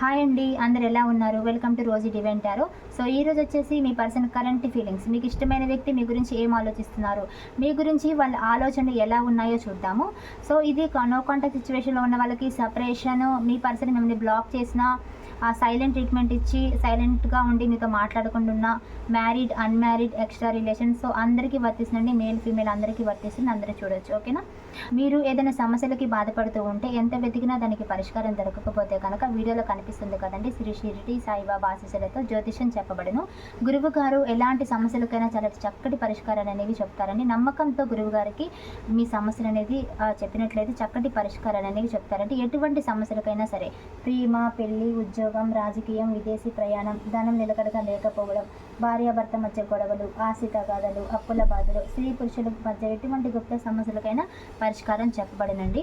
Hi అండి అందరు ఎలా ఉన్నారు? వెల్కమ్ టు రోజు డివెంటారు సో ఈ రోజు వచ్చేసి మీ పర్సన్ కరెంట్ ఫీలింగ్స్ మీకు ఇష్టమైన వ్యక్తి మీ గురించి ఏం ఆలోచిస్తున్నారు? మీ గురించి వాళ్ళ ఆలోచనలు ఎలా ఉన్నాయో చూద్దాము. సో ఇది నో కాంటాక్ట్ సిచ్యువేషన్లో ఉన్న వాళ్ళకి సపరేషన్ మీ పర్సన్ మిమ్మల్ని బ్లాక్ చేసిన సైలెంట్ ట్రీట్మెంట్ ఇచ్చి సైలెంట్గా ఉండి మీతో మాట్లాడకుండా ఉన్న married unmarried extra relation so అందరికీ వర్తిస్తుందండి. మేల్ ఫీమేల్ అందరికీ వర్తిస్తుంది. అందరూ చూడొచ్చు. ఓకేనా మీరు ఏదైనా సమస్యలకి బాధపడుతూ ఉంటే ఎంత వెతికినా దానికి పరిష్కారం దొరకకపోతే కనుక వీడియోలో కనిపిస్తుంది కదండి శ్రీ షిరిడి సాయిబాబా ఆశీస్సులతో జ్యోతిషం చెప్పబడును. గురువు గారు ఎలాంటి సమస్యలకైనా చాలా చక్కటి పరిష్కారాలు అనేవి చెప్తారని నమ్మకంతో గురువు గారికి మీ సమస్యలు అనేది చెప్పినట్లయితే చక్కటి పరిష్కారాలు అనేవి చెప్తారంటే ఎటువంటి సమస్యలకైనా సరే ప్రేమ పెళ్ళి ఉద్యోగం రాజకీయం విదేశీ ప్రయాణం ధనం నిలకడగా లేకపోవడం భార్యాభర్త మధ్య గొడవలు ఆశ తగాదలు అప్పుల బాధలు స్త్రీ పురుషుల మధ్య ఎటువంటి గుప్త సమస్యలకైనా పరిష్కారం చెప్పబడినండి.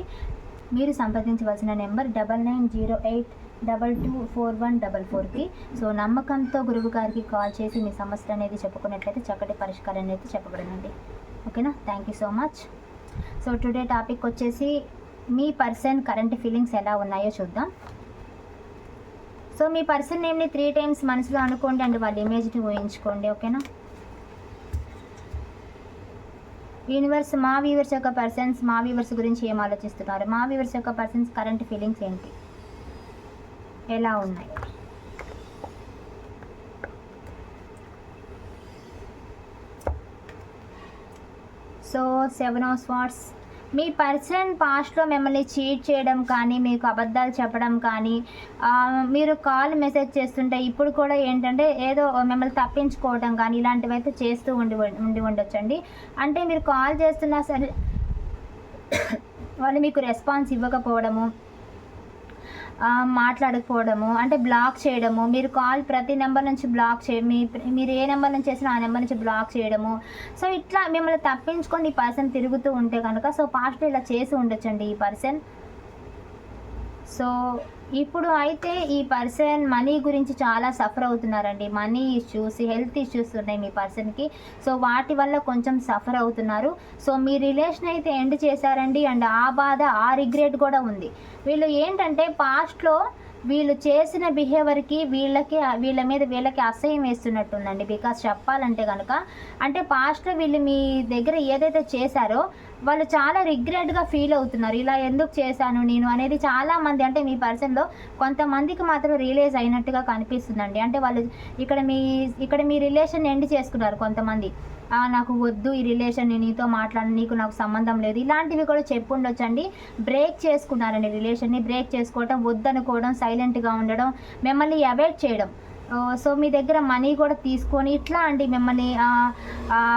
మీరు సంప్రదించవలసిన number double nine zero eight double two four one double ఫోర్కి సో నమ్మకంతో గురువు గారికి కాల్ చేసి మీ సమస్యలు అనేది చెప్పుకున్నట్లయితే చక్కటి పరిష్కారం అనేది చెప్పబడినండి. ఓకేనా? Thank you so much so today topic వచ్చేసి మీ పర్సన్ కరెంట్ ఫీలింగ్స్ ఎలా ఉన్నాయో చూద్దాం. సో మీ పర్సన్ నేమ్ని త్రీ టైమ్స్ మనసులో అనుకోండి అండ్ వాళ్ళ ఇమేజ్ని ఊహించుకోండి ఓకేనా యూనివర్స్ మా వ్యూవర్స్ యొక్క పర్సన్స్ మా వ్యూవర్స్ గురించి ఏం ఆలోచిస్తున్నారు? మా వ్యూవర్స్ యొక్క పర్సన్స్ కరెంట్ ఫీలింగ్స్ ఏంటి? ఎలా ఉన్నాయి? సో సెవెన్ ఆఫ్ స్వాట్స్ మీ పర్సన్ పాస్ట్లో మిమ్మల్ని చీట్ చేయడం కానీ మీకు అబద్ధాలు చెప్పడం కానీ మీరు కాల్ మెసేజ్ చేస్తుంటే ఇప్పుడు కూడా ఏంటంటే ఏదో మిమ్మల్ని తప్పించుకోవడం కానీ ఇలాంటివి అయితే చేస్తూ ఉండి ఉండి ఉండొచ్చండి. అంటే మీరు కాల్ చేస్తున్నా సరే వాళ్ళు మీకు రెస్పాన్స్ ఇవ్వకపోవడము మాట్లాడకపోవడము అంటే బ్లాక్ చేయడము మీరు కాల్ ప్రతి నెంబర్ నుంచి బ్లాక్ చే మీ మీరు ఏ నెంబర్ నుంచి చేసినా ఆ నెంబర్ నుంచి బ్లాక్ చేయడము. సో ఇట్లా మిమ్మల్ని తప్పించుకొని ఈ పర్సన్ తిరుగుతూ ఉంటే కనుక సో పాస్ట్లో ఇలా చేసి ఉండొచ్చండి ఈ పర్సన్ సో ఇప్పుడు అయితే ఈ పర్సన్ మనీ గురించి చాలా సఫర్ అవుతున్నారండి. మనీ ఇష్యూస్ హెల్త్ ఇష్యూస్ ఉన్నాయి మీ పర్సన్కి. సో వాటి వల్ల కొంచెం సఫర్ అవుతున్నారు. సో మీ రిలేషన్ అయితే ఎండ్ చేశారండి. అండ్ ఆ బాధ ఆ రిగ్రెట్ కూడా ఉంది. వీళ్ళు ఏంటంటే పాస్ట్లో వీళ్ళు చేసిన బిహేవియర్కి వీళ్ళకి వీళ్ళ మీద వీళ్ళకి అసహ్యం వేస్తున్నట్టుందండి. బికాస్ చెప్పాలంటే కనుక అంటే పాస్ట్లో వీళ్ళు మీ దగ్గర ఏదైతే చేశారో వాళ్ళు చాలా రిగ్రెట్గా ఫీల్ అవుతున్నారు. ఇలా ఎందుకు చేశాను నేను అనేది చాలామంది అంటే మీ పర్సన్లో కొంతమందికి మాత్రం రియలైజ్ అయినట్టుగా కనిపిస్తుందండి. అంటే వాళ్ళు ఇక్కడ మీ ఇక్కడ మీ రిలేషన్ ఎండ్ చేసుకున్నారు కొంతమంది. నాకు వద్దు ఈ రిలేషన్ నేను నీతో మాట్లాడి నీకు నాకు సంబంధం లేదు. ఇలాంటివి కూడా చెప్పుండొచ్చండి. బ్రేక్ చేసుకున్నారండి రిలేషన్ని బ్రేక్ చేసుకోవడం వద్దనుకోవడం సైలెంట్గా ఉండడం మిమ్మల్ని అవాయిడ్ చేయడం. సో మీ దగ్గర మనీ కూడా తీసుకొని ఇట్లా అండి మిమ్మల్ని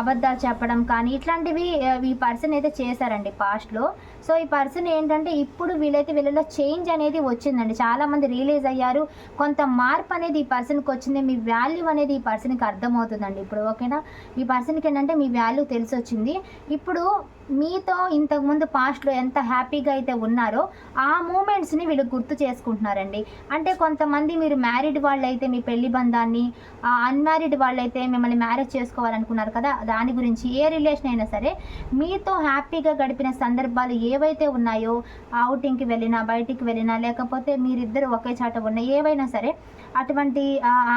అబద్ధాలు చెప్పడం కానీ ఇట్లాంటివి ఈ పర్సన్ అయితే చేశారండి పాస్ట్లో సో ఈ పర్సన్ ఏంటంటే ఇప్పుడు వీళ్ళైతే వీళ్ళలో చేంజ్ అనేది వచ్చిందండి. చాలామంది రియలైజ్ అయ్యారు. కొంత మార్పు అనేది ఈ పర్సన్కి వచ్చింది. మీ వాల్యూ అనేది ఈ పర్సన్కి అర్థమవుతుందండి. ఇప్పుడు ఓకేనా? ఈ పర్సన్కి ఏంటంటే మీ వాల్యూ తెలిసి వచ్చింది ఇప్పుడు మీతో ఇంతకుముందు పాస్ట్లో ఎంత హ్యాపీగా అయితే ఉన్నారో ఆ మూమెంట్స్ని వీళ్ళు గుర్తు చేసుకుంటున్నారండి. అంటే కొంతమంది మీరు మ్యారీడ్ వాళ్ళైతే మీ పెళ్ళి బంధాన్ని అన్మ్యారీడ్ వాళ్ళైతే మిమ్మల్ని మ్యారేజ్ చేసుకోవాలనుకున్నారు కదా దాని గురించి ఏ రిలేషన్ అయినా సరే మీతో హ్యాపీగా గడిపిన సందర్భాలు ఏవైతే ఉన్నాయో అవుటింగ్కి వెళ్ళినా బయటికి వెళ్ళినా లేకపోతే మీరిద్దరు ఒకే చాట ఉన్న ఏవైనా సరే అటువంటి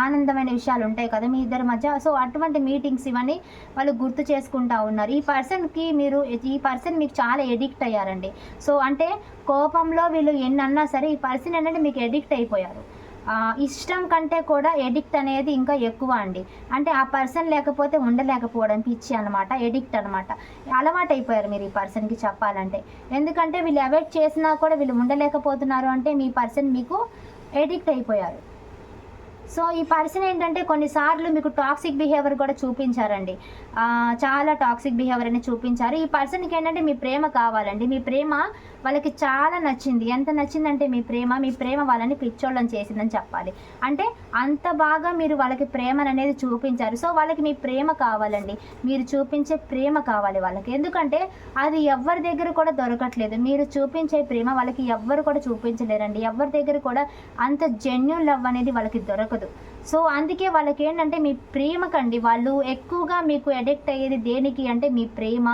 ఆనందమైన విషయాలు ఉంటాయి కదా మీ ఇద్దరి మధ్య. సో అటువంటి మీటింగ్స్ ఇవన్నీ వాళ్ళు గుర్తు చేసుకుంటా ఉన్నారు. ఈ పర్సన్కి మీరు ఈ పర్సన్ మీకు చాలా ఎడిక్ట్ అయ్యారండి. సో అంటే కోపంలో వీళ్ళు ఎన్ని అన్నా సరే ఈ పర్సన్ ఏంటంటే మీకు ఎడిక్ట్ అయిపోయారు. ఇష్టం కంటే కూడా ఎడిక్ట్ అనేది ఇంకా ఎక్కువ అండి. అంటే ఆ పర్సన్ లేకపోతే ఉండలేకపోవడం పిచ్చి అనమాట ఎడిక్ట్ అనమాట అలవాటు అయిపోయారు మీరు ఈ పర్సన్కి చెప్పాలంటే. ఎందుకంటే వీళ్ళు అవాయిడ్ చేసినా కూడా వీళ్ళు ఉండలేకపోతున్నారు అంటే మీ పర్సన్ మీకు ఎడిక్ట్ అయిపోయారు. సో ఈ పర్సన్ ఏంటంటే కొన్నిసార్లు మీకు టాక్సిక్ బిహేవియర్ కూడా చూపించారండి. చాలా టాక్సిక్ బిహేవియర్ అని చూపించారు. ఈ పర్సన్కి ఏంటంటే మీ ప్రేమ కావాలండి. మీ ప్రేమ వాళ్ళకి చాలా నచ్చింది. ఎంత నచ్చిందంటే మీ ప్రేమ మీ ప్రేమ వాళ్ళని పిచ్చోళ్ళని చేసిందని చెప్పాలి. అంటే అంత బాగా మీరు వాళ్ళకి ప్రేమను అనేది చూపించారు. సో వాళ్ళకి మీ ప్రేమ కావాలండి. మీరు చూపించే ప్రేమ కావాలి వాళ్ళకి. ఎందుకంటే అది ఎవరి దగ్గర కూడా దొరకట్లేదు. మీరు చూపించే ప్రేమ వాళ్ళకి ఎవ్వరు కూడా చూపించలేరండి. ఎవరి దగ్గర కూడా అంత జెన్యున్ లవ్ అనేది వాళ్ళకి దొరకదు. సో అందుకే వాళ్ళకి ఏంటంటే మీ ప్రేమకండి. వాళ్ళు ఎక్కువగా మీకు అడిక్ట్ అయ్యేది దేనికి అంటే మీ ప్రేమ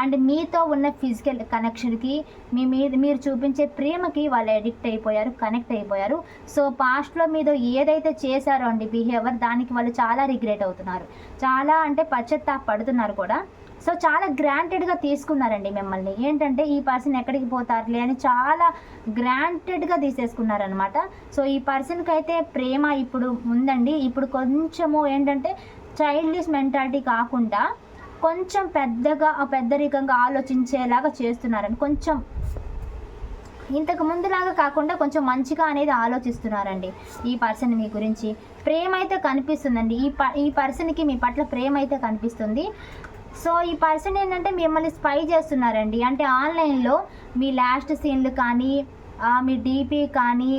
అండ్ మీతో ఉన్న ఫిజికల్ కనెక్షన్కి మీ మీద మీరు చూపించే ప్రేమకి వాళ్ళు అడిక్ట్ అయిపోయారు కనెక్ట్ అయిపోయారు. సో పాస్ట్లో మీద ఏదైతే చేశారో అండి బిహేవియర్ దానికి వాళ్ళు చాలా రిగ్రెట్ అవుతున్నారు. చాలా అంటే పశ్చాత్తాప పడుతున్నారు కూడా. సో చాలా గ్రాంటెడ్గా తీసుకున్నారండి మిమ్మల్ని. ఏంటంటే ఈ పర్సన్ ఎక్కడికి పోతారులే అని చాలా గ్రాంటెడ్గా తీసేసుకున్నారనమాట సో ఈ పర్సన్కి అయితే ప్రేమ ఇప్పుడు ఉందండి. ఇప్పుడు కొంచెము ఏంటంటే చైల్డ్లిష్ మెంటాలిటీ కాకుండా కొంచెం పెద్దగా పెద్దరికంగా ఆలోచించేలాగా చేస్తున్నారండి కొంచెం ఇంతకు ముందులాగా కాకుండా కొంచెం మంచిగా అనేది ఆలోచిస్తున్నారండి ఈ పర్సన్ మీ గురించి. ప్రేమ అయితే కనిపిస్తుందండి. ఈ ప ఈ పర్సన్కి మీ పట్ల ప్రేమ అయితే కనిపిస్తుంది. సో ఈ పర్సన్ ఏంటంటే మిమ్మల్ని స్పై చేస్తున్నారండి. అంటే ఆన్లైన్లో మీ లాస్ట్ సీన్లు కానీ మీ డీపీ కానీ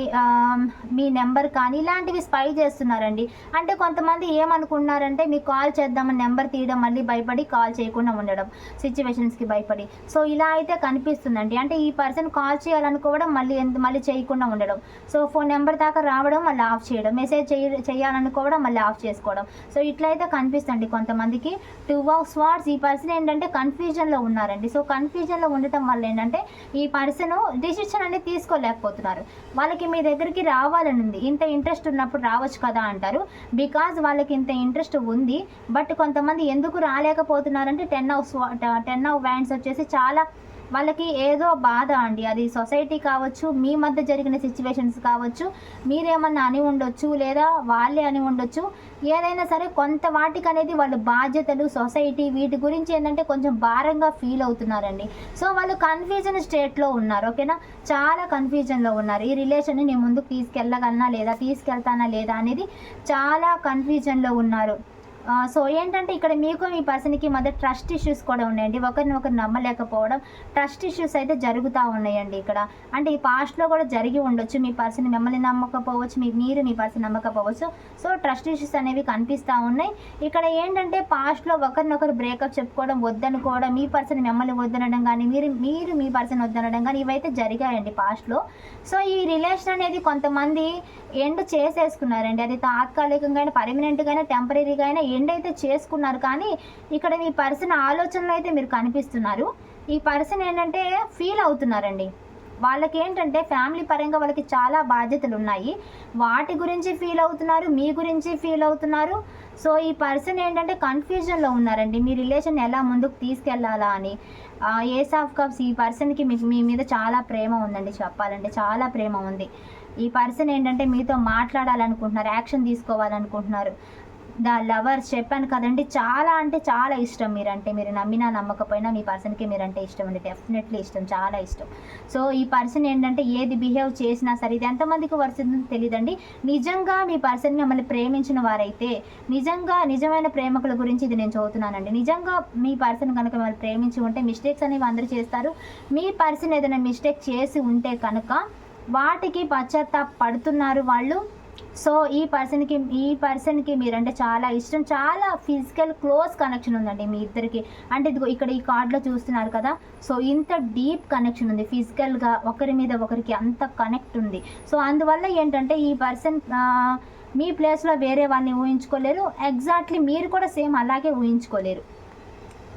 మీ నెంబర్ కానీ ఇలాంటివి స్పై చేస్తున్నారండి. అంటే కొంతమంది ఏమనుకున్నారంటే మీకు కాల్ చేద్దామని నెంబర్ తీయడం మళ్ళీ భయపడి కాల్ చేయకుండా ఉండడం సిచ్యువేషన్స్కి భయపడి. సో ఇలా అయితే కనిపిస్తుందండి. అంటే ఈ పర్సన్ కాల్ చేయాలనుకోవడం మళ్ళీ ఎంత మళ్ళీ చేయకుండా ఉండడం. సో ఫోన్ నెంబర్ దాకా రావడం మళ్ళీ ఆఫ్ చేయడం. మెసేజ్ చేయ చేయాలనుకోవడం మళ్ళీ ఆఫ్ చేసుకోవడం. సో ఇట్లయితే కనిపిస్తుంది కొంతమందికి. టూ ఆఫ్ స్వార్డ్స్ ఈ పర్సన్ ఏంటంటే కన్ఫ్యూజన్లో ఉన్నారండి. సో కన్ఫ్యూజన్లో ఉండటం వల్ల ఏంటంటే ఈ పర్సన్ డిసిషన్ అనేది తీసుకోలేకపోతున్నారు వాళ్ళకి మీ దగ్గరికి రావాలని ఉంది. ఇంత ఇంట్రెస్ట్ ఉన్నప్పుడు రావచ్చు కదా అంటారు. బికాజ్ వాళ్ళకి ఇంత ఇంట్రెస్ట్ ఉంది. బట్ కొంతమంది ఎందుకు రాలేకపోతున్నారంటే ten of ten of wands వచ్చేసి చాలా వాళ్ళకి ఏదో బాధ అండి. అది సొసైటీ కావచ్చు మీ మధ్య జరిగిన సిచ్యువేషన్స్ కావచ్చు మీరేమన్నా అని ఉండొచ్చు లేదా వాళ్ళే అని ఉండొచ్చు. ఏదైనా సరే కొంత వాటికి అనేది వాళ్ళు బాధ్యతలు సొసైటీ వీటి గురించి ఏంటంటే కొంచెం భారంగా ఫీల్ అవుతున్నారండి. సో వాళ్ళు కన్ఫ్యూజన్ స్టేట్లో ఉన్నారు ఓకేనా చాలా కన్ఫ్యూజన్లో ఉన్నారు. ఈ రిలేషన్ని నేను ముందుకు తీసుకెళ్ళగలనా లేదా తీసుకెళ్తానా లేదా అనేది చాలా కన్ఫ్యూజన్లో ఉన్నారు. సో ఏంటంటే ఇక్కడ మీకు మీ పర్సన్కి మధ్య ట్రస్ట్ ఇష్యూస్ కూడా ఉన్నాయండి. ఒకరిని ఒకరు నమ్మలేకపోవడం ట్రస్ట్ ఇష్యూస్ అయితే జరుగుతూ ఉన్నాయండి ఇక్కడ. అంటే ఈ పాస్ట్లో కూడా జరిగి ఉండొచ్చు. మీ పర్సన్ మిమ్మల్ని నమ్మకపోవచ్చు మీ మీరు మీ పర్సన్ నమ్మకపోవచ్చు. సో ట్రస్ట్ ఇష్యూస్ అనేవి కనిపిస్తూ ఉన్నాయి. ఇక్కడ ఏంటంటే పాస్ట్లో ఒకరినొకరు బ్రేకప్ చెప్పుకోవడం వద్దనుకోవడం మీ పర్సన్ మిమ్మల్ని వద్దనడం కానీ మీరు మీరు మీ పర్సన్ వద్దనడం కానీ ఇవైతే జరిగాయండి పాస్ట్లో. సో ఈ రిలేషన్ అనేది కొంతమంది ఎండ్ చేసేసుకున్నారండి. అది తాత్కాలికంగా అయినా పర్మనెంట్గా అయినా టెంపరీగా అయినా ఎండ్ అయితే చేసుకున్నారు కానీ ఇక్కడ మీ పర్సన్ ఆలోచనలు అయితే మీరు కనిపిస్తున్నారు. ఈ పర్సన్ ఏంటంటే ఫీల్ అవుతున్నారండి. వాళ్ళకి ఏంటంటే ఫ్యామిలీ పరంగా వాళ్ళకి చాలా బాధ్యతలు ఉన్నాయి వాటి గురించి ఫీల్ అవుతున్నారు మీ గురించి ఫీల్ అవుతున్నారు. సో ఈ పర్సన్ ఏంటంటే కన్ఫ్యూజన్లో ఉన్నారండి. మీ రిలేషన్ ఎలా ముందుకు తీసుకెళ్ళాలా అని. ఏస్ ఆఫ్ కప్స్ ఈ పర్సన్కి మీ మీ మీద చాలా ప్రేమ ఉందండి చెప్పాలంటే. చాలా ప్రేమ ఉంది. ఈ పర్సన్ ఏంటంటే మీతో మాట్లాడాలనుకుంటున్నారు యాక్షన్ తీసుకోవాలనుకుంటున్నారు. ద లవర్స్ చెప్పాను కదండి. చాలా అంటే చాలా ఇష్టం మీరంటే. మీరు నమ్మినా నమ్మకపోయినా మీ పర్సన్కి మీరంటే ఇష్టం అండి. డెఫినెట్లీ ఇష్టం. చాలా ఇష్టం. సో ఈ పర్సన్ ఏంటంటే ఏది బిహేవ్ చేసినా సరే ఇది ఎంతమందికి వరుసతుందో తెలియదండి నిజంగా మీ పర్సన్ మిమ్మల్ని ప్రేమించిన వారైతే నిజంగా నిజమైన ప్రేమకుల గురించి ఇది నేను చదువుతున్నానండి. నిజంగా మీ పర్సన్ కనుక మిమ్మల్ని ప్రేమించి ఉంటే మిస్టేక్స్ అనేవి అందరూ చేస్తారు. మీ పర్సన్ ఏదైనా మిస్టేక్ చేసి ఉంటే కనుక వాటికి పశ్చాత్తాప పడుతున్నారు వాళ్ళు. సో ఈ పర్సన్కి ఈ పర్సన్కి మీరంటే చాలా ఇష్టం. చాలా ఫిజికల్ క్లోజ్ కనెక్షన్ ఉందండి మీ ఇద్దరికి. అంటే ఇదిగో ఇక్కడ ఈ కార్డులో చూస్తున్నారు కదా. సో ఇంత డీప్ కనెక్షన్ ఉంది. ఫిజికల్గా ఒకరి మీద ఒకరికి అంత కనెక్ట్ ఉంది. సో అందువల్ల ఏంటంటే ఈ పర్సన్ మీ ప్లేస్లో వేరే వాడిని ఊహించుకోలేరు. ఎగ్జాక్ట్లీ మీరు కూడా సేమ్ అలాగే ఊహించుకోలేరు.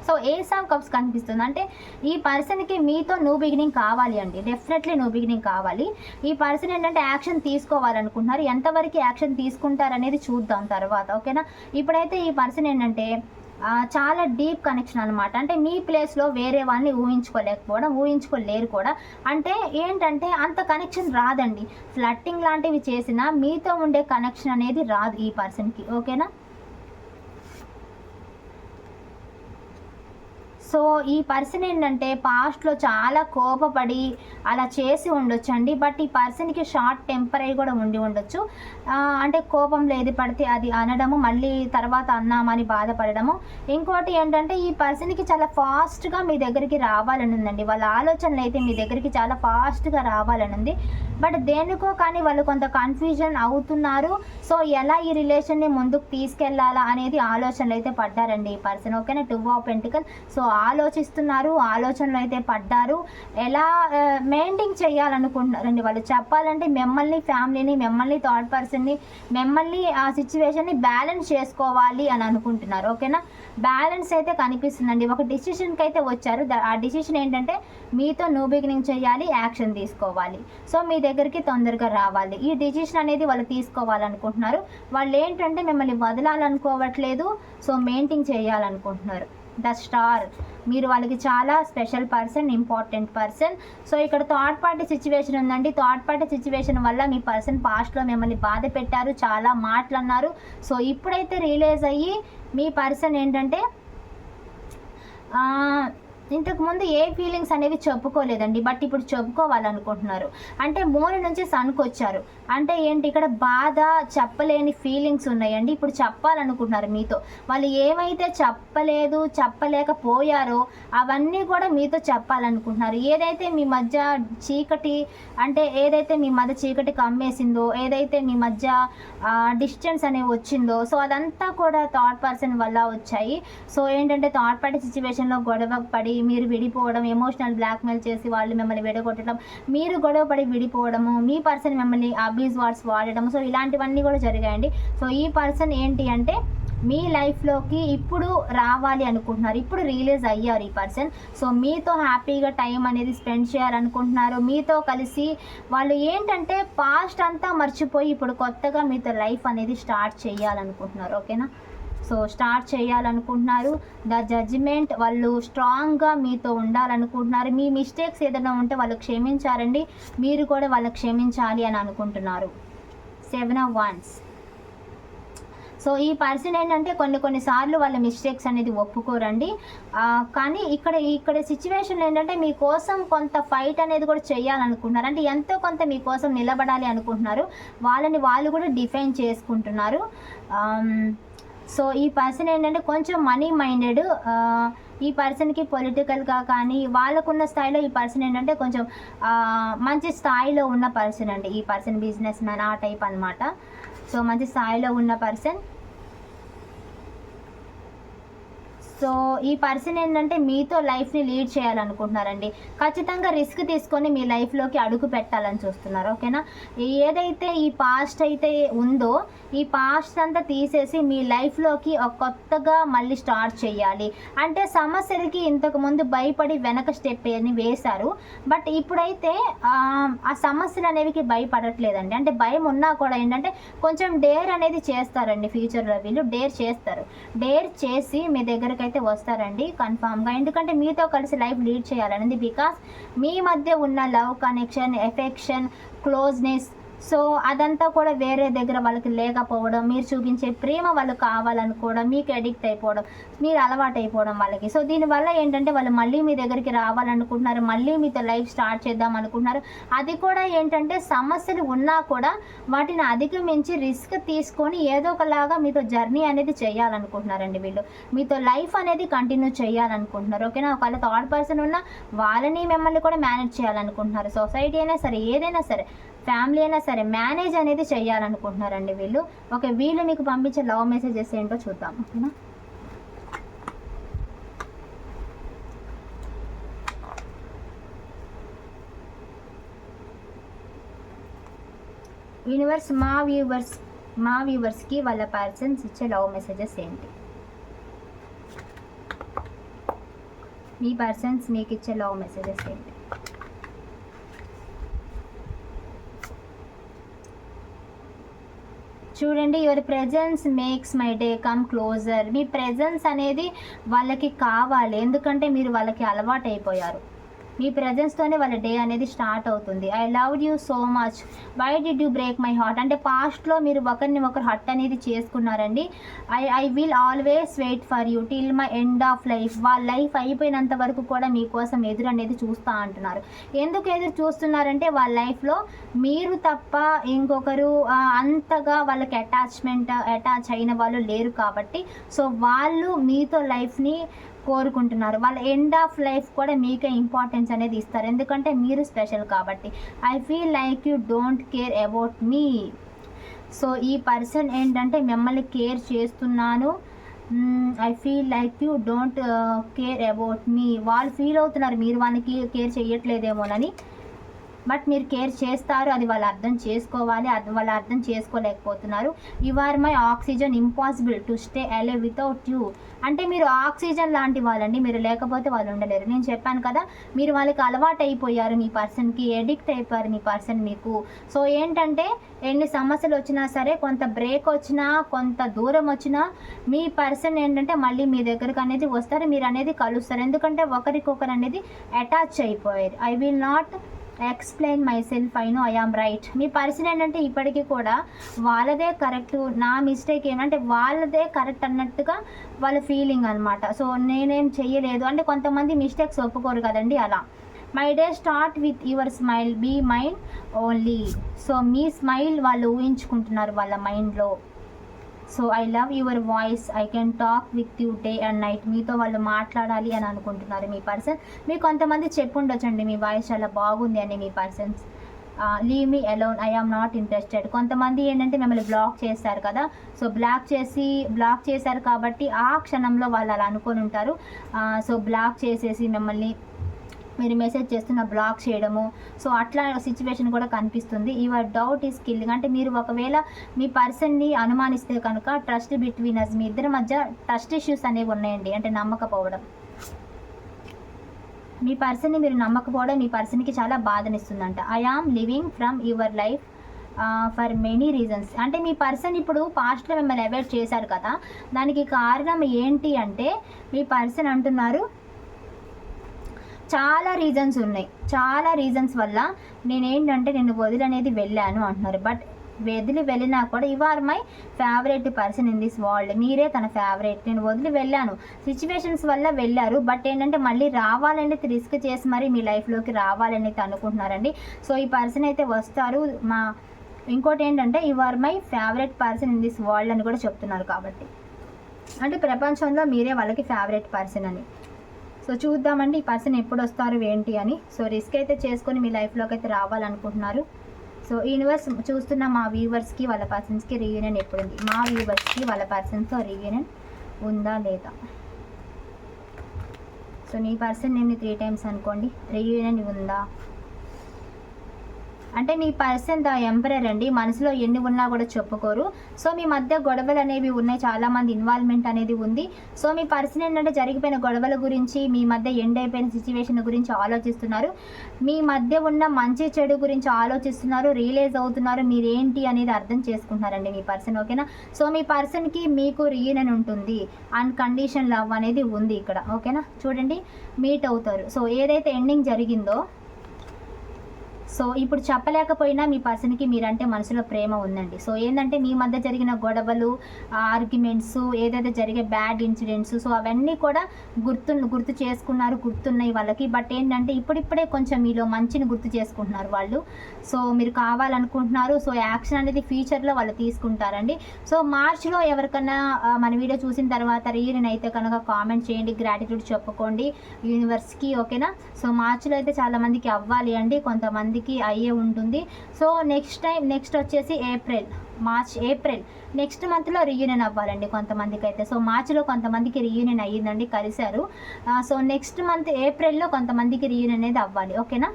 సో ఏస్ ఆఫ్ కప్స్ కనిపిస్తుంది అంటే ఈ పర్సన్కి మీతో న్యూ బిగినింగ్ కావాలి అండి. డెఫినెట్లీ న్యూ బిగినింగ్ కావాలి. ఈ పర్సన్ ఏంటంటే యాక్షన్ తీసుకోవాలనుకుంటున్నారు. ఎంతవరకు యాక్షన్ తీసుకుంటారు అనేది చూద్దాం తర్వాత ఓకేనా? ఇప్పుడైతే ఈ పర్సన్ ఏంటంటే చాలా డీప్ కనెక్షన్ అనమాట అంటే మీ ప్లేస్లో వేరే వాళ్ళని ఊహించుకోలేకపోవడం ఊహించుకోలేరు కూడా. అంటే ఏంటంటే అంత కనెక్షన్ రాదండి. ఫ్లట్టింగ్ లాంటివి చేసినా మీతో ఉండే కనెక్షన్ అనేది రాదు ఈ పర్సన్కి ఓకేనా? సో ఈ పర్సన్ ఏంటంటే పాస్ట్లో చాలా కోపపడి అలా చేసి ఉండొచ్చు అండి బట్ ఈ పర్సన్కి షార్ట్ టెంపరీ కూడా ఉండి ఉండొచ్చు. అంటే కోపంలో ఏది పడితే అది అనడము మళ్ళీ తర్వాత అన్నామని బాధపడడము. ఇంకోటి ఏంటంటే ఈ పర్సన్కి చాలా ఫాస్ట్గా మీ దగ్గరికి రావాలని ఉందండి. వాళ్ళ ఆలోచనలు అయితే మీ దగ్గరికి చాలా ఫాస్ట్గా రావాలని ఉంది. బట్ దేనికో కానీ వాళ్ళు కొంత కన్ఫ్యూజన్ అవుతున్నారు. సో ఎలా ఈ రిలేషన్ని ముందుకు తీసుకెళ్ళాలా అనేది ఆలోచనలు అయితే పడ్డారండి ఈ పర్సన్. ఓకేనా? టూ ఆఫ్ పెంటికల్ సో ఆలోచిస్తున్నారు ఆలోచనలు అయితే పడ్డారు. ఎలా మెయింటైన్ చేయాలనుకుంటున్నారండి వాళ్ళు చెప్పాలంటే మిమ్మల్ని ఫ్యామిలీని మిమ్మల్ని థర్డ్ పర్సన్ని మిమ్మల్ని ఆ సిచ్యువేషన్ని బ్యాలెన్స్ చేసుకోవాలి అని అనుకుంటున్నారు. ఓకేనా? బ్యాలెన్స్ అయితే కనిపిస్తుందండి. ఒక డిసిషన్కి అయితే వచ్చారు. ఆ డిసిషన్ ఏంటంటే మీతో న్యూ బిగినింగ్ చేయాలి యాక్షన్ తీసుకోవాలి. సో మీ దగ్గరికి తొందరగా రావాలి. ఈ డిసిషన్ అనేది వాళ్ళు తీసుకోవాలనుకుంటున్నారు. వాళ్ళు ఏంటంటే మిమ్మల్ని వదలాలనుకోవట్లేదు. సో మెయింటైన్ చేయాలనుకుంటున్నారు. The star. మీరు వాళ్ళకి చాలా special person important person. So ఇక్కడ థర్డ్ పార్టీ సిచ్యువేషన్ ఉందండి. థర్డ్ పార్టీ సిచ్యువేషన్ వల్ల మీ పర్సన్ పాస్ట్లో మిమ్మల్ని బాధ పెట్టారు చాలా మాటలు అన్నారు. సో ఇప్పుడైతే రియలైజ్ అయ్యి మీ పర్సన్ ఏంటంటే ఇంతకుముందు ఇంతకు ముందు ఏ ఫీలింగ్స్ అనేవి చెప్పుకోలేదండి బట్ ఇప్పుడు చెప్పుకోవాలనుకుంటున్నారు. అంటే మూల నుంచి సన్కి వచ్చారు అంటే ఏంటి ఇక్కడ బాధ చెప్పలేని ఫీలింగ్స్ ఉన్నాయండి. ఇప్పుడు చెప్పాలనుకుంటున్నారు మీతో. వాళ్ళు ఏమైతే చెప్పలేదు చెప్పలేకపోయారో అవన్నీ కూడా మీతో చెప్పాలనుకుంటున్నారు. ఏదైతే మీ మధ్య చీకటి అంటే ఏదైతే మీ మధ్య చీకటి కమ్మేసిందో ఏదైతే మీ మధ్య డిస్టెన్స్ అనేవి వచ్చిందో సో అదంతా కూడా థర్డ్ పర్సన్ వల్ల వచ్చాయి. సో ఏంటంటే థర్డ్ పార్టీ సిచ్యువేషన్లో గొడవ పడి మీరు విడిపోవడం ఎమోషనల్ బ్లాక్మెయిల్ చేసి వాళ్ళు మిమ్మల్ని విడగొట్టడం మీరు గొడవ పడి విడిపోవడము మీ పర్సన్ మిమ్మల్ని అబ్యూజ్ వర్డ్స్ వాడడం సో ఇలాంటివన్నీ కూడా జరిగాయండి. సో ఈ పర్సన్ ఏంటి అంటే మీ లైఫ్లోకి ఇప్పుడు రావాలి అనుకుంటున్నారు. ఇప్పుడు రిలీజ్ అయ్యారు ఈ పర్సన్ సో మీతో హ్యాపీగా టైం అనేది స్పెండ్ చేయాలనుకుంటున్నారు. మీతో కలిసి వాళ్ళు ఏంటంటే పాస్ట్ అంతా మర్చిపోయి ఇప్పుడు కొత్తగా మీతో లైఫ్ అనేది స్టార్ట్ చేయాలనుకుంటున్నారు. ఓకేనా సో స్టార్ట్ చేయాలనుకుంటున్నారు. ద జడ్జిమెంట్ వాళ్ళు స్ట్రాంగ్గా మీతో ఉండాలనుకుంటున్నారు. మీ మిస్టేక్స్ ఏదైనా ఉంటే వాళ్ళు క్షమించారండి. మీరు కూడా వాళ్ళు క్షమించాలి అని అనుకుంటున్నారు. సెవెన్ ఆఫ్ వన్స్ సో ఈ పర్సన్ ఏంటంటే కొన్ని కొన్నిసార్లు వాళ్ళ మిస్టేక్స్ అనేది ఒప్పుకోరండి. కానీ ఇక్కడ ఇక్కడ సిచ్యువేషన్ ఏంటంటే మీకోసం కొంత ఫైట్ అనేది కూడా చేయాలనుకుంటున్నారు. అంటే ఎంతో కొంత మీకోసం నిలబడాలి అనుకుంటున్నారు. వాళ్ళని వాళ్ళు కూడా డిఫైన్ చేసుకుంటున్నారు. సో ఈ పర్సన్ ఏంటంటే కొంచెం మనీ మైండెడ్ ఈ పర్సన్కి పొలిటికల్గా కానీ వాళ్ళకున్న స్థాయిలో ఈ పర్సన్ ఏంటంటే కొంచెం మంచి స్థాయిలో ఉన్న పర్సన్ అండి. ఈ పర్సన్ బిజినెస్ మ్యాన్ ఆ టైప్ అన్నమాట. సో మంచి స్థాయిలో ఉన్న పర్సన్. సో ఈ పర్సన్ ఏంటంటే మీతో లైఫ్ని లీడ్ చేయాలనుకుంటున్నారండి. ఖచ్చితంగా రిస్క్ తీసుకొని మీ లైఫ్లోకి అడుగు పెట్టాలని చూస్తున్నారు ఓకేనా? ఏదైతే ఈ పాస్ట్ అయితే ఉందో ఈ పాస్ట్ అంతా తీసేసి మీ లైఫ్లోకి ఒక కొత్తగా మళ్ళీ స్టార్ట్ చేయాలి. అంటే సమస్యలకి ఇంతకు ముందు భయపడి వెనక స్టెప్ అని వేశారు. బట్ ఇప్పుడైతే ఆ, సమస్యలు అనేవికి భయపడట్లేదండి. అంటే భయం ఉన్నా కూడా ఏంటంటే కొంచెం డేర్ అనేది చేస్తారండి ఫ్యూచర్లో వీళ్ళు. డేర్ చేస్తారు. డేర్ చేసి మీ దగ్గరకైతే అయితే వస్తారండి కన్ఫామ్గా ఎందుకంటే మీతో కలిసి లైఫ్ లీడ్ చేయాలనేది బికాస్ మీ మధ్య ఉన్న love connection affection closeness so అదంతా కూడా వేరే దగ్గర వాళ్ళకి లేకపోవడం మీరు చూపించే ప్రేమ వాళ్ళు కావాలనుకోవడం మీకు అడిక్ట్ అయిపోవడం మీరు అలవాటు అయిపోవడం వాళ్ళకి. సో దీనివల్ల ఏంటంటే వాళ్ళు మళ్ళీ మీ దగ్గరికి రావాలనుకుంటున్నారు మళ్ళీ మీతో లైఫ్ స్టార్ట్ చేద్దాం అనుకుంటున్నారు. అది కూడా ఏంటంటే సమస్యలు ఉన్నా కూడా వాటిని అధిగమించి రిస్క్ తీసుకొని ఏదో ఒకలాగా మీతో జర్నీ అనేది చేయాలనుకుంటున్నారండి వీళ్ళు. మీతో లైఫ్ అనేది కంటిన్యూ చేయాలనుకుంటున్నారు. ఓకేనా? ఒకవేళ థర్డ్ పర్సన్ ఉన్నా వాళ్ళని మిమ్మల్ని కూడా మేనేజ్ చేయాలనుకుంటున్నారు. సొసైటీ అయినా సరే ఏదైనా సరే. ఫ్యామిలీ అయినా సరే మేనేజ్ అనేది చేయాలనుకుంటున్నారండి వీళ్ళు. ఓకే వీళ్ళు మీకు పంపించే లవ్ మెసేజెస్ ఏంటో చూద్దాం ఓకేనా? యూనివర్స్ మా వ్యూవర్స్ మా వ్యూవర్స్కి వాళ్ళ పర్సన్స్ ఇచ్చే లవ్ మెసేజెస్ ఏంటి? మీ పర్సన్స్ మీకు ఇచ్చే లవ్ మెసేజెస్ ఏంటి? చూడండి your presence makes my day come closer me presence అనేది వాళ్ళకి కావాలి. ఎందుకంటే మీరు వాళ్ళకి అలవాటు అయిపోయారు మీ ప్రజెన్స్తోనే వాళ్ళ డే అనేది స్టార్ట్ అవుతుంది. I love you so much why did you break my heart అంటే పాస్ట్లో మీరు ఒకరిని ఒకరు హట్ అనేది చేసుకున్నారండి. I I will always wait for you till my end of life వాళ్ళ లైఫ్ అయిపోయినంత వరకు కూడా మీకోసం ఎదురు అనేది చూస్తా అంటున్నారు. ఎందుకు ఎదురు చూస్తున్నారంటే వాళ్ళ లైఫ్లో మీరు తప్ప ఇంకొకరు అంతగా వాళ్ళకి అటాచ్మెంట్ అటాచ్ అయిన వాళ్ళు లేరు కాబట్టి. సో వాళ్ళు మీతో లైఫ్ని కోరుకుంటున్నారు. వాళ్ళ ఎండ్ ఆఫ్ లైఫ్ కూడా మీకే ఇంపార్టెన్స్ అనేది ఇస్తారు. ఎందుకంటే మీరు స్పెషల్ కాబట్టి. I feel like you don't care about me so ఈ పర్సన్ ఏంటంటే మిమ్మల్ని కేర్ చేస్తున్నాను. I feel like you don't care about me వాళ్ళు ఫీల్ అవుతున్నారు. మీరు వాళ్ళకి కేర్ చేయట్లేదేమోనని. బట్ మీరు కేర్ చేస్తారు అది వాళ్ళు అర్థం చేసుకోవాలి అది వాళ్ళు అర్థం చేసుకోలేకపోతున్నారు. You are my oxygen impossible to stay alive without you అంటే మీరు ఆక్సిజన్ లాంటి వాళ్ళండి మీరు లేకపోతే వాళ్ళు ఉండలేరు. నేను చెప్పాను కదా మీరు వాళ్ళకి అలవాటు అయిపోయారు మీ పర్సన్కి ఎడిక్ట్ అయిపోయారు మీ పర్సన్ మీకు. సో ఏంటంటే ఎన్ని సమస్యలు వచ్చినా సరే కొంత బ్రేక్ వచ్చినా కొంత దూరం వచ్చినా మీ పర్సన్ ఏంటంటే మళ్ళీ మీ దగ్గరకు అనేది వస్తారు మీరు అనేది కలుస్తారు. ఎందుకంటే ఒకరికొకరు అనేది అటాచ్ అయిపోయారు. I will not explain myself I know I am right me person ఏంటంటే ఇప్పటికీ కూడా వాళ్ళదే కరెక్ట్ నా మిస్టేక్ ఏంటంటే వాళ్ళదే కరెక్ట్ అన్నట్టుగా వాళ్ళ ఫీలింగ్ అనమాట సో నేనేం చెయ్యలేదు. అంటే కొంతమంది మిస్టేక్స్ ఒప్పుకోరు కదండి అలా. My day start with your smile be mind only so me smile వాళ్ళు ఊహించుకుంటున్నారు వాళ్ళ మైండ్లో so I love your voice I can talk with you day and night మీతో వాళ్ళు మాట్లాడాలి అని అనుకుంటున్నారు మీ పర్సన్ మీ కొంతమంది చెప్పుండొచ్చండి మీ వాయిస్ చాలా బాగుంది అని మీ persons leave me alone I am not interested కొంతమంది ఏంటంటే మిమ్మల్ని బ్లాక్ చేస్తారు కదా. సో బ్లాక్ చేసి బ్లాక్ చేశారు కాబట్టి ఆ క్షణంలో వాళ్ళు అలా అనుకొని ఉంటారు. Uh, సో బ్లాక్ చేసేసి మిమ్మల్ని మీరు మెసేజ్ చేస్తున్న బ్లాక్ చేయడము. సో అట్లా సిచ్యువేషన్ కూడా కనిపిస్తుంది. యువర్ డౌట్ ఈస్ కిల్లింగ్ అంటే మీరు ఒకవేళ మీ పర్సన్ని అనుమానిస్తే కనుక ట్రస్ట్ బిట్వీన్ అస్ మీ ఇద్దరి మధ్య ట్రస్ట్ ఇష్యూస్ అనేవి ఉన్నాయండి. అంటే నమ్మకపోవడం. మీ పర్సన్ని మీరు నమ్మకపోవడం మీ పర్సన్కి చాలా బాధనిస్తుందంట. I am living from your life for many reasons అంటే మీ పర్సన్ ఇప్పుడు పాస్ట్లో మిమ్మల్ని అవాయిడ్ చేశారు కదా. దానికి కారణం ఏంటి అంటే మీ పర్సన్ అంటున్నారు చాలా రీజన్స్ ఉన్నాయి. చాలా రీజన్స్ వల్ల నేనేంటంటే నేను వదిలి అనేది వెళ్ళాను అంటున్నారు. బట్ వదిలి వెళ్ళినా కూడా you are my favourite person in this world మీరే తన ఫేవరెట్ నేను వదిలి వెళ్ళాను. సిచ్యువేషన్స్ వల్ల వెళ్ళారు. బట్ ఏంటంటే మళ్ళీ రావాలని రిస్క్ చేసి మరి మీ లైఫ్లోకి రావాలని అనుకుంటున్నారండి. సో ఈ పర్సన్ అయితే వస్తారు. మా ఇంకోటి ఏంటంటే you are my favourite person in this world అని కూడా చెప్తున్నారు కాబట్టి. అంటే ప్రపంచంలో మీరే వాళ్ళకి ఫేవరెట్ పర్సన్ అని. సో చూద్దామండి ఈ పర్సన్ ఎప్పుడు వస్తారు ఏంటి అని. సో రిస్క్ అయితే చేసుకొని మీ లైఫ్లోకి అయితే రావాలనుకుంటున్నారు. సో యూనివర్స్ చూస్తున్న మా వ్యూవర్స్కి వాళ్ళ పర్సన్స్కి రీయూనియన్ ఎప్పుడు ఉంది మా వ్యూవర్స్కి వాళ్ళ పర్సన్స్తో రీయూనియన్ ఉందా లేదా? సో నీ పర్సన్ నేను త్రీ టైమ్స్ అనుకోండి. రీయూనియన్ ఉందా? అంటే మీ పర్సన్ ద ఎంపరర్ అండి మనసులో ఎన్ని ఉన్నా కూడా చెప్పుకోరు. సో మీ మధ్య గొడవలు అనేవి ఉన్నాయి. చాలా మంది ఇన్వాల్వ్మెంట్ అనేది ఉంది. సో మీ పర్సన్ ఏంటంటే జరిగిపోయిన గొడవల గురించి మీ మధ్య ఎండ్ అయిపోయిన సిచ్యువేషన్ గురించి ఆలోచిస్తున్నారు. మీ మధ్య ఉన్న మంచి చెడు గురించి ఆలోచిస్తున్నారు. రియలైజ్ అవుతున్నారు. మీరు ఏంటి అనేది అర్థం చేసుకుంటున్నారండి మీ పర్సన్ ఓకేనా? సో మీ పర్సన్కి మీకు రీయూనియన్ ఉంటుంది. అన్కండిషన్ లవ్ అనేది ఉంది ఇక్కడ ఓకేనా? చూడండి. మీట్ అవుతారు. సో ఏదైతే ఎండింగ్ జరిగిందో సో ఇప్పుడు చెప్పలేకపోయినా మీ పర్సన్కి మీరంటే మనసులో ప్రేమ ఉందండి. సో ఏంటంటే మీ మధ్య జరిగిన గొడవలు ఆర్గ్యుమెంట్స్ ఏదైతే జరిగే బ్యాడ్ ఇన్సిడెంట్స్ సో అవన్నీ కూడా గుర్తు గుర్తు చేసుకున్నారు గుర్తున్నాయి వాళ్ళకి. బట్ ఏంటంటే ఇప్పుడిప్పుడే కొంచెం మీలో మంచిని గుర్తు చేసుకుంటున్నారు వాళ్ళు. సో మీరు కావాలనుకుంటున్నారు సో యాక్షన్ అనేది ఫ్యూచర్లో వాళ్ళు తీసుకుంటారండి. సో మార్చ్లో ఎవరికన్నా మన వీడియో చూసిన తర్వాత రీయూనియన్ అయితే కనుక కామెంట్ చేయండి గ్రాటిట్యూడ్ చెప్పుకోండి యూనివర్స్కి ఓకేనా? సో మార్చ్లో అయితే చాలామందికి అవ్వాలి అండి. కొంతమంది కొంతమందికి అయ్యే ఉంటుంది. సో నెక్స్ట్ టైం నెక్స్ట్ వచ్చేసి ఏప్రిల్ మార్చ్ ఏప్రిల్ నెక్స్ట్ మంత్లో రీయూనియన్ అవ్వాలండి కొంతమందికి అయితే సో మార్చిలో కొంతమందికి రీయూనియన్ అయ్యిందండి కలిశారు. సో నెక్స్ట్ మంత్ ఏప్రిల్లో కొంతమందికి రీయూనియన్ అనేది అవ్వాలి. ఓకేనా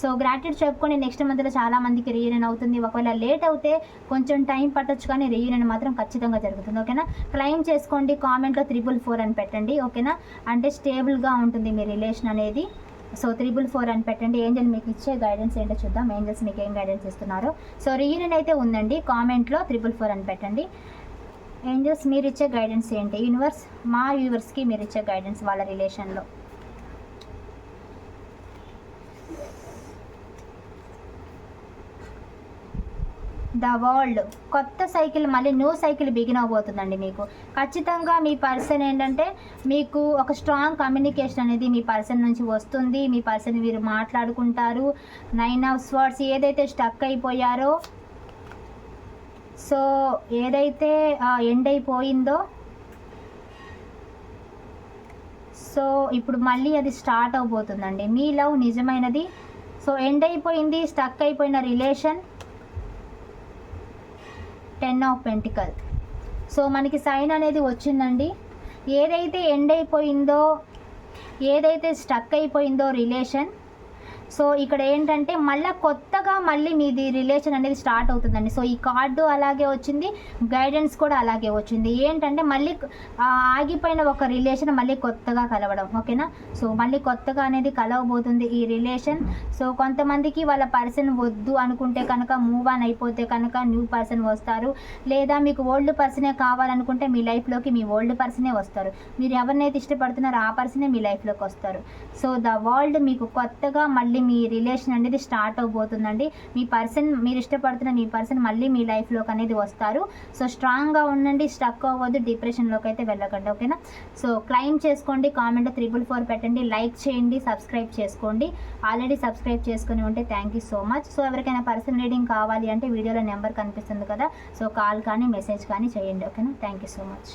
సో గ్రాట్యుడ్ చెప్పుకొని నెక్స్ట్ మంత్లో చాలా మందికి రీయూనియన్ అవుతుంది. ఒకవేళ లేట్ అవుతే కొంచెం టైం పట్టొచ్చు కానీ రీయూనియన్ మాత్రం ఖచ్చితంగా జరుగుతుంది. ఓకేనా క్లైమ్ చేసుకోండి కామెంట్లో త్రిబుల్ ఫోర్ అని పెట్టండి. ఓకేనా అంటే స్టేబుల్గా ఉంటుంది మీ రిలేషన్ అనేది. సో త్రిబుల్ ఫోర్ అని పెట్టండి. ఏంజల్ మీకు ఇచ్చే గైడెన్స్ ఏంటో చూద్దాం. ఏంజల్స్ మీకు ఏం గైడెన్స్ ఇస్తున్నారో? సో రీయూనియన్ అయితే ఉందండి. కామెంట్లో త్రిబుల్ ఫోర్ అని పెట్టండి. ఏంజల్స్ మీరు ఇచ్చే గైడెన్స్ ఏంటి? యూనివర్స్ మా వ్యూవర్స్కి మీరు ఇచ్చే గైడెన్స్ వాళ్ళ రిలేషన్లో ద వరల్డ్. కొత్త సైకిల్ మళ్ళీ న్యూ సైకిల్ బిగిన్ అవబోతుందండి మీకు. ఖచ్చితంగా మీ పర్సన్ ఏంటంటే మీకు ఒక స్ట్రాంగ్ కమ్యూనికేషన్ అనేది మీ పర్సన్ నుంచి వస్తుంది. మీ పర్సన్ మీరు మాట్లాడుకుంటారు. నైన్ ఆఫ్ స్వర్డ్స్ ఏదైతే స్టక్ అయిపోయారో సో ఏదైతే ఎండ్ అయిపోయిందో సో ఇప్పుడు మళ్ళీ అది స్టార్ట్ అవబోతుందండి. మీ లవ్ నిజమైనది. సో ఎండ్ అయిపోయింది స్టక్ అయిపోయిన relation. Ten of pentacle. So మనకి సైన్ అనేది వచ్చిందండి. ఏదైతే ఎండ్ అయిపోయిందో ఏదైతే స్టక్ అయిపోయిందో రిలేషన్ సో ఇక్కడ ఏంటంటే మళ్ళీ కొత్తగా మళ్ళీ మీది రిలేషన్ అనేది స్టార్ట్ అవుతుందండి. సో ఈ కార్డు అలాగే వచ్చింది గైడెన్స్ కూడా అలాగే వచ్చింది. ఏంటంటే మళ్ళీ ఆగిపోయిన ఒక రిలేషన్ మళ్ళీ కొత్తగా కలవడం ఓకేనా? సో మళ్ళీ కొత్తగా అనేది కలవబోతుంది ఈ రిలేషన్. సో కొంతమందికి వాళ్ళ పర్సన్ వద్దు అనుకుంటే కనుక మూవ్ ఆన్ అయిపోతే కనుక న్యూ పర్సన్ వస్తారు. లేదా మీకు ఓల్డ్ పర్సనే కావాలనుకుంటే మీ లైఫ్లోకి మీ ఓల్డ్ పర్సనే వస్తారు. మీరు ఎవరినైతే ఇష్టపడుతున్నారో ఆ పర్సనే మీ లైఫ్లోకి వస్తారు. సో ద వరల్డ్ మీకు కొత్తగా మళ్ళీ మీ రిలేషన్ అనేది స్టార్ట్ అవబోతుందండి. మీ పర్సన్ మీరు ఇష్టపడుతున్న మీ పర్సన్ మళ్ళీ మీ లైఫ్లోకి అనేది వస్తారు. సో స్ట్రాంగ్గా ఉండండి స్టక్ అవ్వద్దు డిప్రెషన్లోకి అయితే వెళ్ళకండి ఓకేనా? సో క్లైమ్ చేసుకోండి కామెంట్ త్రిబుల్ ఫోర్ పెట్టండి లైక్ చేయండి సబ్స్క్రైబ్ చేసుకోండి. ఆల్రెడీ సబ్స్క్రైబ్ చేసుకుని ఉంటే thank you so much. So ఎవరికైనా పర్సన్ రీడింగ్ కావాలి అంటే వీడియోలో నెంబర్ కనిపిస్తుంది కదా? సో కాల్ కానీ మెసేజ్ కానీ చేయండి ఓకేనా? Thank you so much.